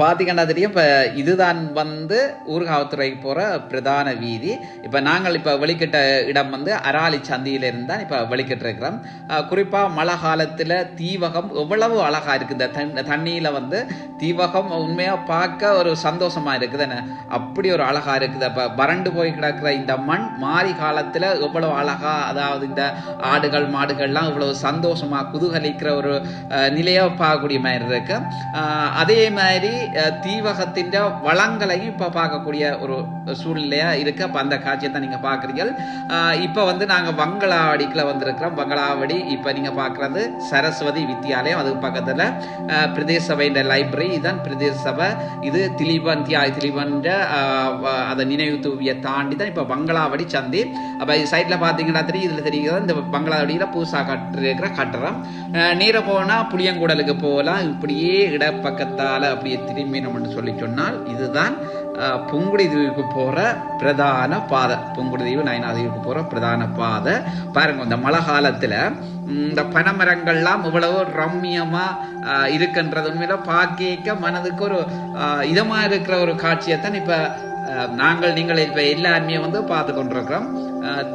பார்த்தீங்கன்னா தெரியும் இப்போ இதுதான் வந்து ஊர்காவத்துறைக்கு போகிற பிரதான வீதி. இப்போ நாங்கள் இப்போ வெளிக்கிட்ட இடம் வந்து அராலி சந்தியிலிருந்து தான் இப்போ வெளிக்கிட்டு இருக்கிறோம் குறிப்பாக மழை காலத்தில் தீவகம் எவ்வளவு அழகாக இருக்குது இந்த தண் தண்ணியில் வந்து தீவகம் உண்மையாக பார்க்க ஒரு சந்தோஷமாக இருக்குதுன்னு. அப்படி ஒரு அழகாக இருக்குது. இப்போ வறண்டு போய் கிடக்கிற இந்த மண் மாறி காலத்தில் எவ்வளவு அழகாக அதாவது இந்த ஆடுகள் மாடுகள்லாம் இவ்வளவு சந்தோஷமாக குதூகலிக்கிற ஒரு நிலையை பார்க்கக்கூடிய மாதிரி இருக்குது அதே மாதிரி தீவகத்தின் வளங்களையும் இப்போ பார்க்கக்கூடிய ஒரு சூழ்நிலையா இருக்கு. அப்போ அந்த காட்சியை தான் நீங்கள் பார்க்குறீங்க இப்போ வந்து நாங்கள் வங்களாவடிக்கில் வந்திருக்கிறோம். பங்களாவடி இப்போ நீங்கள் பார்க்குறது சரஸ்வதி வித்யாலயம். அதுக்கு பக்கத்தில் பிரதேச சபையின் லைப்ரரி இதுதான் பிரதேச சபை இது திலீபன் தியாய் திலீபன்ற அதை நினைவு தூவியை தாண்டி தான் இப்போ பங்களாவடி சந்தி. அப்போ இது பார்த்தீங்கன்னா தெரியும். இதில் தெரியுது. இந்த வங்களாவடியில் புதுசாக கட்டிருக்கிற கட்டடம். நேர போனால் புளியங்குடலுக்கு போகலாம். இப்படியே இடப்பக்கத்தால் அப்படியே திரும்பினோம்னு சொல்லி சொன்னால் இதுதான் அஹ், புங்குடி தீவுக்கு போகிற பிரதான பாதை. புங்குடி தீவு நயனாதீவுக்கு போகிற பிரதான பாதை. பாருங்க இந்த மழை காலத்தில் இந்த பனைமரங்கள்லாம் இவ்வளவு ரம்மியமாக இருக்கின்றது உண்மையில பார்க்க மனதுக்கு ஒரு இதமாக இருக்கிற ஒரு காட்சியை தான் இப்போ நாங்கள் நீங்கள் இப்போ எல்லாருமே வந்து பார்த்து கொண்டிருக்கிறோம்.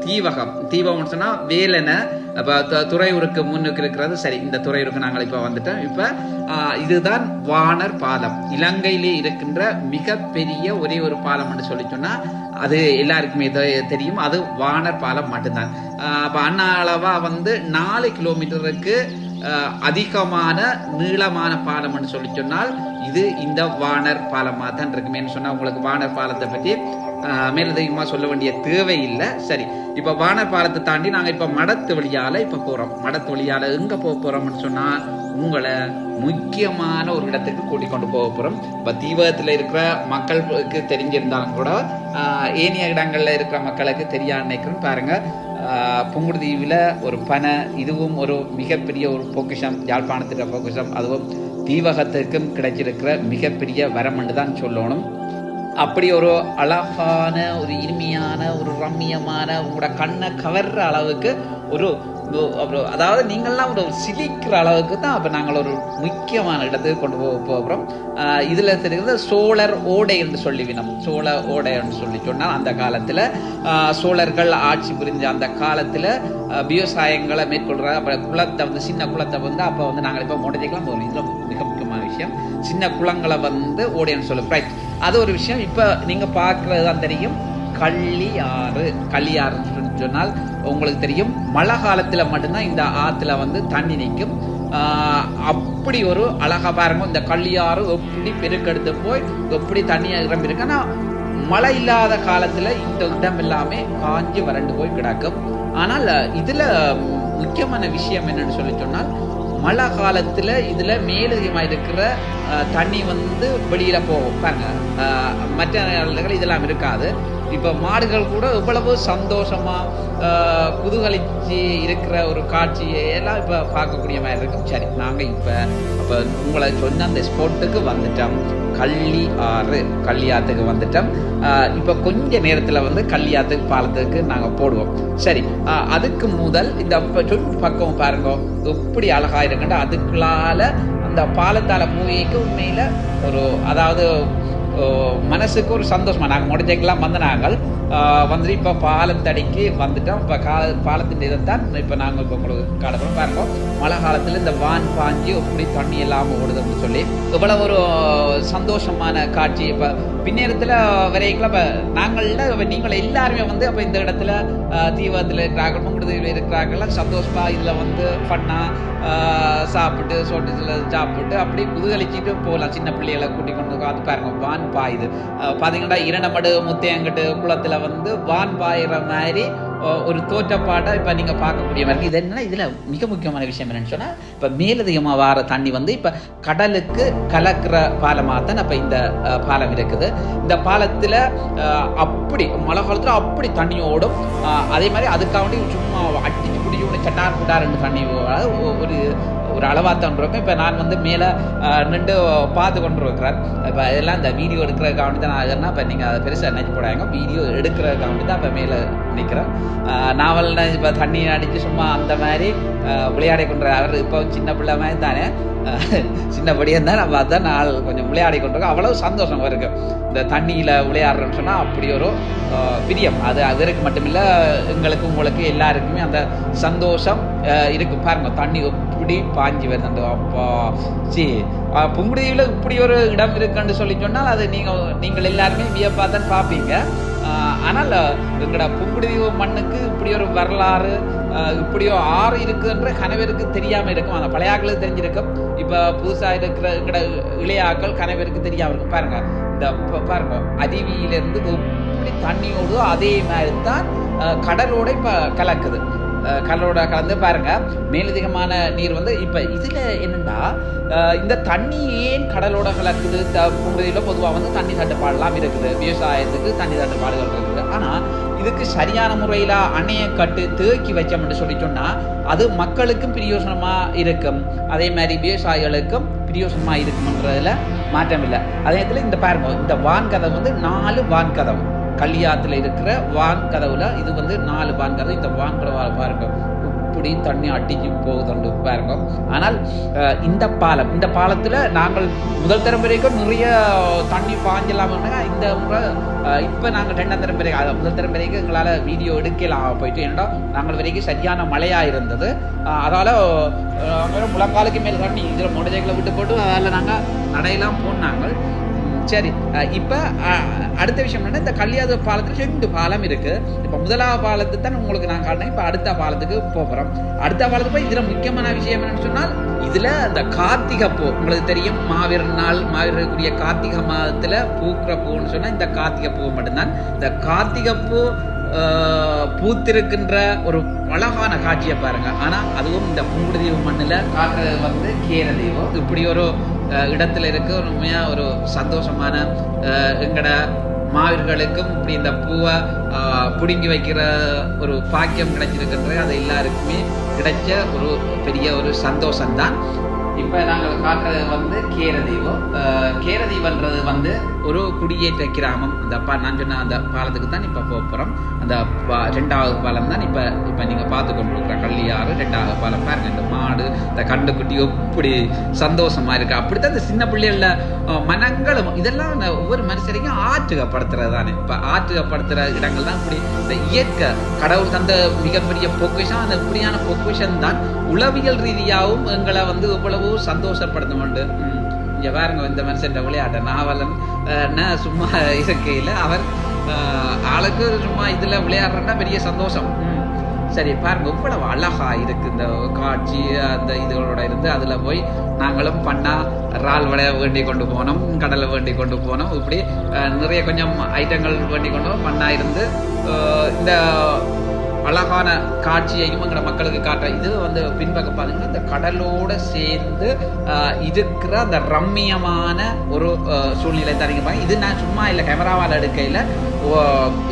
தீவகம். தீபம்னு சொன்னால் வேலனை அப்போ துறையூருக்கு முன்னுக்கு இருக்கிறது. சரி இந்த துறையூருக்கு நாங்கள் இப்போ வந்துட்டோம். இப்போ இதுதான் வானர் பாலம். இலங்கையிலே இருக்கின்ற மிகப்பெரிய ஒரே ஒரு பாலம்னு சொல்லி சொன்னால் அது எல்லாருக்குமே தெரியும். அது வானர் பாலம் மட்டும்தான். அப்போ அண்ணா அளவாக வந்து நாலு கிலோமீட்டருக்கு அதிகமான நீளமான பாலம்னு சொல்லி சொன்னால் இது இந்த வானர் பாலமாக தான் இருக்குமேன்னு சொன்னால் உங்களுக்கு வானர் பாலத்தை பற்றி மேலதிகமாக சொல்ல வேண்டிய தேவை இல்லை சரி இப்போ வானர் பாலத்தை தாண்டி நாங்கள் இப்போ மடத்து வழியால் இப்போ போகிறோம் மடத்து வழியால் எங்கே போக போகிறோம்னு சொன்னால் உங்களை முக்கியமான ஒரு இடத்துக்கு கூட்டிக் கொண்டு போக போகிறோம் இப்போ தீவகத்தில் இருக்கிற மக்களுக்கு தெரிஞ்சிருந்தாலும் கூட ஏனைய இடங்களில் இருக்கிற மக்களுக்கு தெரியாது நினைக்கிறேன் பாருங்க புங்குடுதீவில் ஒரு பனை இதுவும் ஒரு மிகப்பெரிய ஒரு பொக்கிஷம் யாழ்ப்பாணத்துக்கு பொக்கிஷம் அதுவும் தீவகத்துக்கும் கிடைச்சிருக்கிற மிகப்பெரிய வரமண்டு தான் சொல்லணும். அப்படி ஒரு அழகான ஒரு இனிமையான ஒரு ரம்மியமான உங்களோட கண்ணை கவர்ற அளவுக்கு ஒரு ஒரு- அதாவது நீங்கள்லாம் ஒரு சிலிக்கிற அளவுக்கு தான் அப்போ நாங்கள் ஒரு முக்கியமான இடத்துக்கு கொண்டு போக போகிறோம். இதில் தெரிகிறது சோழர் ஓடை என்று சொல்லிவினோம் சோழ ஓடை என்று சொல்லி சொன்னால் அந்த காலத்தில் சோழர்கள் ஆட்சி புரிஞ்ச அந்த காலத்தில் விவசாயங்களை மேற்கொள்கிற அப்புறம் குளத்தை வந்து சின்ன குளத்தை வந்து அப்போ வந்து நாங்கள் இப்போ மோட்டதைக்கெல்லாம் போகிறோம். இதில் மிக முக்கியமான விஷயம் சின்ன குளங்களை வந்து ஓடைன்னு சொல்லுவோம் ரைட் அது ஒரு விஷயம். இப்போ நீங்கள் பார்க்குறது தான் தெரியும். கள்ளியாறு. கள்ளியாறுன்னு சொன்னால் உங்களுக்கு தெரியும். மழை காலத்தில் மட்டும்தான் இந்த ஆற்றுல வந்து தண்ணி நிற்கும். அப்படி ஒரு அழகாக பாருங்க. இந்த கள்ளியாறு எப்படி பெருக்கெடுத்து போய் எப்படி தண்ணி இடம் இருக்கு ஆனால் மழை இல்லாத காலத்தில் இந்த இடம் எல்லாமே காஞ்சி வறண்டு போய் கிடக்கும். ஆனால் இதில் முக்கியமான விஷயம் என்னன்னு சொல்லி சொன்னால் மழை காலத்தில் இதில் மேலதிகமாக இருக்கிற தண்ணி வந்து வெளியில் போகும். பாருங்க மற்ற இதெல்லாம் இருக்காது. இப்போ மாடுகள் கூட எவ்வளவு சந்தோஷமாக குதூகலிச்சு இருக்கிற ஒரு காட்சியை எல்லாம் இப்போ பார்க்கக்கூடிய மாதிரி இருக்கும் சரி நாங்கள் இப்போ அப்போ உங்களை சொன்ன அந்த ஸ்போர்ட்டுக்கு வந்துட்டோம். கள்ளி ஆறு கள்ளியாத்துக்கு வந்துட்டோம். இப்போ கொஞ்ச நேரத்தில் வந்து கள்ளியாத்துக்கு பாலத்துக்கு நாங்கள் போடுவோம். சரி அதுக்கு முதல் இந்த ப- சுற்று பக்கம் பாருங்க. எப்படி அழகாக இருக்குன்ட்டு அதுக்குள்ளால அந்த பாலத்தால மூவிக்கு உண்மையில் ஒரு அதாவது மனசுக்கு ஒரு சந்தோஷமா. நாங்கள் முடிஞ்சக்கெல்லாம் வந்து நாங்கள் வந்துட்டு இப்போ பாலத்தடிக்கு வந்துட்டோம். இப்போ கா பாலத்தின் இதைத்தான் இப்போ நாங்கள் இப்போ உங்களுக்கு காலப்புறம் பாருங்க மழை காலத்தில் இந்த வான் பாஞ்சு அப்படி தண்ணி இல்லாமல் ஓடுதுன்னு சொல்லி. இவ்வளோ ஒரு சந்தோஷமான காட்சி. இப்போ பின்னேரத்தில் வரைக்கும் இப்போ நாங்கள்ல நீங்கள் எல்லாருமே வந்து அப்போ இந்த இடத்துல தீவிரத்தில் தீவகத்தில் இருக்கிறார்கள் முங்குடுதீவில் இருக்கிறார்கள். இதில் வந்து ஃபன்னாக சாப்பிட்டு சோட்டத்தில் சாப்பிட்டு அப்படியே குதுகலிச்சிட்டு போகலாம் சின்ன பிள்ளைகளை கூட்டி கொண்டு உட்காந்து பாருங்க. வான் பாயுது. பார்த்தீங்கன்னா இரண்டமடு முத்தையங்கட்டு குளத்தில் வந்து வான் பாயிற மாதிரி ஒரு தோற்றப்பாட்டை இப்போ நீங்கள் பார்க்கக்கூடிய மாதிரி இது என்னன்னா இதில் மிக முக்கியமான விஷயம் என்னென்னு சொன்னால் இப்போ மேலதிகமாக வர தண்ணி வந்து இப்போ கடலுக்கு கலக்கிற பாலமாக தான் இப்போ இந்த பாலம் இருக்குது. இந்த பாலத்தில் அப்படி மழை காலத்தில் அப்படி தண்ணி ஓடும். அதே மாதிரி அதுக்காக வேண்டி சும்மா அடிச்சு பிடிச்சி ஒன்று சட்டார் புட்டார் ரெண்டு தண்ணி ஒரு ஒரு அளவாக தான் இருக்கும் இப்போ நான் வந்து மேலே நின்று பார்த்து கொண்டு இருக்கிறேன் இப்போ இதெல்லாம் இந்த வீடியோ எடுக்கிறதுக்காக வேண்டி தான் நான் இதெல்லாம் இப்போ நீங்கள் அதை பெருசாக நினைச்சு போடாங்க வீடியோ எடுக்கிறதுக்காக வேண்டி தான் இப்போ மேலே நிற்கிறேன் நாவல் இப்போ தண்ணி அடித்து சும்மா அந்த மாதிரி விளையாடி கொண்டு அவர் இப்போ சின்ன பிள்ளை மாதிரி தானே. சின்னபடியாக இருந்தால் நம்ம அதான் நாள் கொஞ்சம் விளையாடி கொண்டிருக்கோம். அவ்வளவு சந்தோஷம் இருக்கு இந்த தண்ணியில் விளையாடுறோம்னு சொன்னால் அப்படி ஒரு பிரியம். அது அதற்கு மட்டுமில்லை எங்களுக்கு உங்களுக்கு எல்லாருக்குமே அந்த சந்தோஷம் இருக்கு பாருங்க தண்ணி இப்படி பாஞ்சு வருதுண்டு. அப்பா சி புங்குடுதீவில் இப்படி ஒரு இடம் இருக்குன்னு சொல்லி சொன்னால் அது நீங்கள் நீங்கள் எல்லாருமே வியப்பாக தான் பார்ப்பீங்க. ஆனால் எங்களோட புங்குடிதீவு மண்ணுக்கு இப்படி ஒரு வரலாறு இப்படியோ ஆறு இருக்குன்ற கனவருக்கு தெரியாமல் இருக்கும். அந்த பழைய ஆட்களுக்கு தெரிஞ்சிருக்கும். இப்போ புதுசாக இருக்கிற எங்களோட இளையாக்கள் கனவருக்கு தெரியாமல் இருக்கும். பாருங்க இந்த பாருங்க அருவியிலேருந்து எப்படி தண்ணியோடு அதே மாதிரி தான் கடலோட இப்போ கலக்குது. கடலோட கலந்து பாருங்க. மேலதிகமான நீர் வந்து இப்போ இதில் என்னன்னா இந்த தண்ணி ஏன் கடலோட கலக்குது த பொதுவாக வந்து தண்ணி தட்டுப்பாடெல்லாம் இருக்குது. விவசாயத்துக்கு தண்ணி தட்டுப்பாடுகள் இருக்குது. ஆனால் இதுக்கு சரியான முறையில் அணையை கட்டு தேக்கி வச்சோம்னு சொல்லி சொன்னால் அது மக்களுக்கும் பிரயோசனமாக இருக்கும். அதே மாதிரி விவசாயிகளுக்கும் பிரயோசனமாக இருக்கும்ன்றதில் மாற்றம் இல்லை அதே நேரத்தில் இந்த பாருங்க இந்த வான் கதவு வந்து நாலு வான் கதவு. கல்யாத்தில் இருக்கிற வான் கதவுல இது வந்து நாலு வான் கதவு. இந்த வான் கதவு பாருங்க. இப்படி தண்ணி அடிச்சு போகுதுண்டு பாருங்க. ஆனால் இந்த பாலம் இந்த பாலத்தில் நாங்கள் முதல் தரம் வரைக்கும் நிறைய தண்ணி பாஞ்சலாம் இந்த முறை இப்போ நாங்கள் ரெண்டாம் தரம் வரைக்கும் முதல் தரம் வரைக்கும் எங்களால் வீடியோ எடுக்கலாம் போயிட்டு ஏன்னா நாங்கள் வரைக்கும் சரியான மழையாக இருந்தது. அதால் முழங்காலுக்கு மேல் தண்ணி இதில் மொடஜைகளை விட்டு போட்டு அதில் நாங்கள் நடையெல்லாம் போனாங்க. சரி இப்போ அடுத்த விஷயம் என்னன்னா இந்த கல்யாத பாலத்தில் ரெண்டு பாலம் இருக்கு. இப்போ முதலாவது பாலத்தை தான் உங்களுக்கு நான் காட்டினேன். இப்போ அடுத்த பாலத்துக்கு போகிறோம் அடுத்த பாலத்துக்கு போய் இதில் முக்கியமான விஷயம் என்னன்னு சொன்னால் இதில் இந்த கார்த்திகை பூ உங்களுக்கு தெரியும் மாவீரர் நாள் மாவீரருக்குரிய கார்த்திகை மாதத்தில் பூக்கிற பூன்னு சொன்னால் இந்த கார்த்திகை பூ மட்டும்தான். இந்த கார்த்திகை பூ பூத்திருக்கின்ற ஒரு அழகான காட்சியை பாருங்க. ஆனால் அதுவும் இந்த புங்குடுதீவு மண்ணில் காட்டுறது வந்து கேரதீவம் இப்படி ஒரு இடத்துல இருக்க. ஒரு உண்மையா ஒரு சந்தோஷமான அஹ், எங்கட மாவீர்களுக்கும் இப்படி இந்த பூவை ஆஹ், பிடுங்கி வைக்கிற ஒரு பாக்கியம் கிடைச்சிருக்கின்றது. அது எல்லாருக்குமே கிடைச்ச ஒரு பெரிய ஒரு சந்தோஷம்தான். இப்போ நாங்கள் காட்டுறது வந்து கேரதீவம் கேரதீவன்றது வந்து ஒரு குடியேற்ற கிராமம். அந்த பா நான் சொன்ன அந்த பாலத்துக்கு தான் இப்போ போக போகிறோம் அந்த ரெண்டாவது பாலம் தான் இப்போ இப்போ நீங்கள் பார்த்து கொண்டிருக்கிற கள்ளியாறு ரெண்டாவது பாலம் பாருங்க இந்த மாடு இந்த கண்டுக்குட்டி எப்படி இருக்குது இருக்கு. அப்படித்தான் இந்த சின்ன பிள்ளைகள மனங்களும் இதெல்லாம் அந்த ஒவ்வொரு மனுஷரையும் ஆற்றுகப்படுத்துறது தானே. இப்போ ஆற்றுகப்படுத்துகிற இடங்கள் தான் இப்படி இந்த இயற்கை கடவுள் தந்த மிகப்பெரிய பொக்கிஷம் அந்த இப்படியான பொக்கிஷம் தான் உளவியல் ரீதியாகவும் எங்களை வந்து இவ்வளவு எவ்வளவோ சந்தோஷப்படுத்த உண்டு இங்கே இங்க பாருங்க இந்த மனுஷன் விளையாட்ட நாவலன் சும்மா இருக்கையில் அவர் ஆளுக்கு சும்மா இதுல விளையாடுறன்னா பெரிய சந்தோஷம். சரி பாருங்க இவ்வளவு அழகா இருக்கு இந்த காட்சி அந்த இதுகளோட இருந்து. அதுல போய் நாங்களும் பண்ணா இறால் வடைய வேண்டி கொண்டு போனோம் கடலை வேண்டி கொண்டு போனோம். இப்படி நிறைய கொஞ்சம் ஐட்டங்கள் வேண்டி கொண்டு பண்ணா இருந்து இந்த அழகான காட்சியையும் எங்களோட மக்களுக்கு காட்ட இது வந்து பின்பக்கம் பார்த்தீங்கன்னா இந்த கடலோடு சேர்ந்து இருக்கிற அந்த ரம்மியமான ஒரு சூழ்நிலை தரீங்க பாருங்க. இது நான் சும்மா இல்லை கேமராவால் எடுக்கையில்.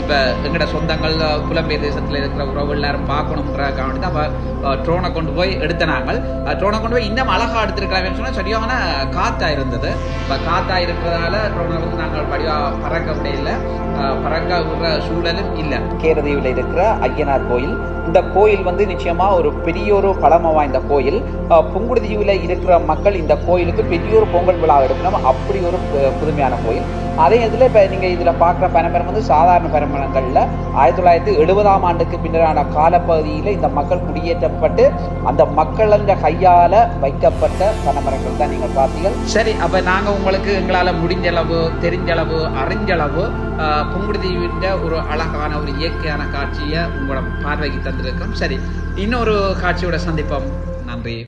இப்போ எங்களோட சொந்தங்கள் புலம்பெயர் தேசத்தில் இருக்கிற உறவு எல்லாரும் பார்க்கணுன்ற காரணம் தான் அப்போ ட்ரோனை கொண்டு போய் எடுத்த நாங்கள் ட்ரோனை கொண்டு போய் இன்னும் அழகாக எடுத்துருக்கலாம் சொன்னால் சரியான காற்றாக இருந்தது. இப்போ காற்றாக இருக்கிறதால ட்ரோனை வந்து நாங்கள் படிவாக பறக்க முடியல பறக்க விடுற சூழலும் இல்லை. கேரதீவில் இருக்கிற ஐயனார் கோயில் இந்த கோயில் வந்து நிச்சயமாக ஒரு பெரிய ஒரு பழமை வாய்ந்த கோயில். புங்குடுதீவில் இருக்கிற மக்கள் இந்த கோயிலுக்கு பெரிய ஒரு பொங்கல் விழா எடுக்கணும். அப்படி ஒரு பு- புதுமையான கோயில். அதே இதில் இப்போ நீங்கள் இதில் பார்க்குற பரம்பரம் வந்து சாதாரண பரம்பரங்களில் ஆயிரத்தி தொள்ளாயிரத்தி எழுபதாம் ஆண்டுக்கு பின்னரான காலப்பகுதியில் இந்த மக்கள் குடியேற்றப்பட்டு அந்த மக்களின் கையால் வைக்கப்பட்ட பனமரங்கள் தான் நீங்கள் பார்த்தீங்க சரி அப்போ நாங்கள் உங்களுக்கு எங்களால் முடிஞ்சளவு தெரிஞ்சளவு அறிஞ்சளவு புங்குடுதீவின்ற ஒரு அழகான ஒரு இயற்கையான காட்சியை உங்களோட பார்வைக்கு தந்திருக்கிறோம் சரி இன்னொரு காட்சியோட சந்திப்போம். நன்றி.